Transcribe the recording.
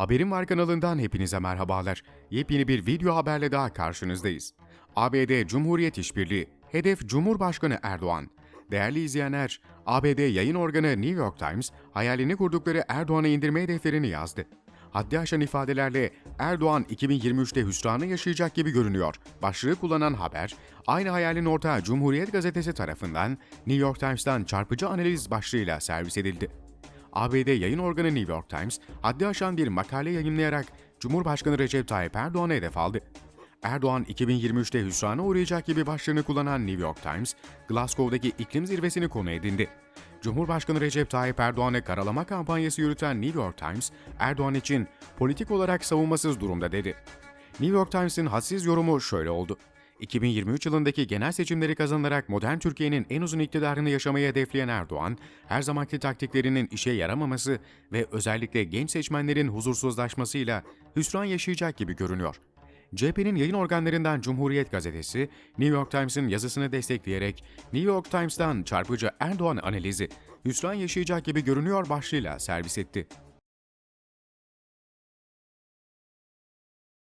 Haberim Var kanalından hepinize merhabalar. Yepyeni bir video haberle daha karşınızdayız. ABD Cumhuriyet İşbirliği, hedef Cumhurbaşkanı Erdoğan. Değerli izleyenler, ABD yayın organı New York Times, hayalini kurdukları Erdoğan'ı indirme hedeflerini yazdı. Haddi aşan ifadelerle Erdoğan 2023'te hüsranı yaşayacak gibi görünüyor. Başlığı kullanan haber, aynı hayalin ortağı Cumhuriyet Gazetesi tarafından New York Times'tan çarpıcı analiz başlığıyla servis edildi. ABD yayın organı New York Times, haddi aşan bir makale yayınlayarak Cumhurbaşkanı Recep Tayyip Erdoğan'ı hedef aldı. Erdoğan 2023'te hüsrana uğrayacak gibi başlığını kullanan New York Times, Glasgow'daki iklim zirvesini konu edindi. Cumhurbaşkanı Recep Tayyip Erdoğan'ı karalama kampanyası yürüten New York Times, Erdoğan için politik olarak savunmasız durumda dedi. New York Times'in hadsiz yorumu şöyle oldu. 2023 yılındaki genel seçimleri kazanarak modern Türkiye'nin en uzun iktidarını yaşamayı hedefleyen Erdoğan, her zamanki taktiklerinin işe yaramaması ve özellikle genç seçmenlerin huzursuzlaşmasıyla hüsran yaşayacak gibi görünüyor. CHP'nin yayın organlarından Cumhuriyet Gazetesi, New York Times'ın yazısını destekleyerek New York Times'tan çarpıcı Erdoğan analizi, hüsran yaşayacak gibi görünüyor başlığıyla servis etti.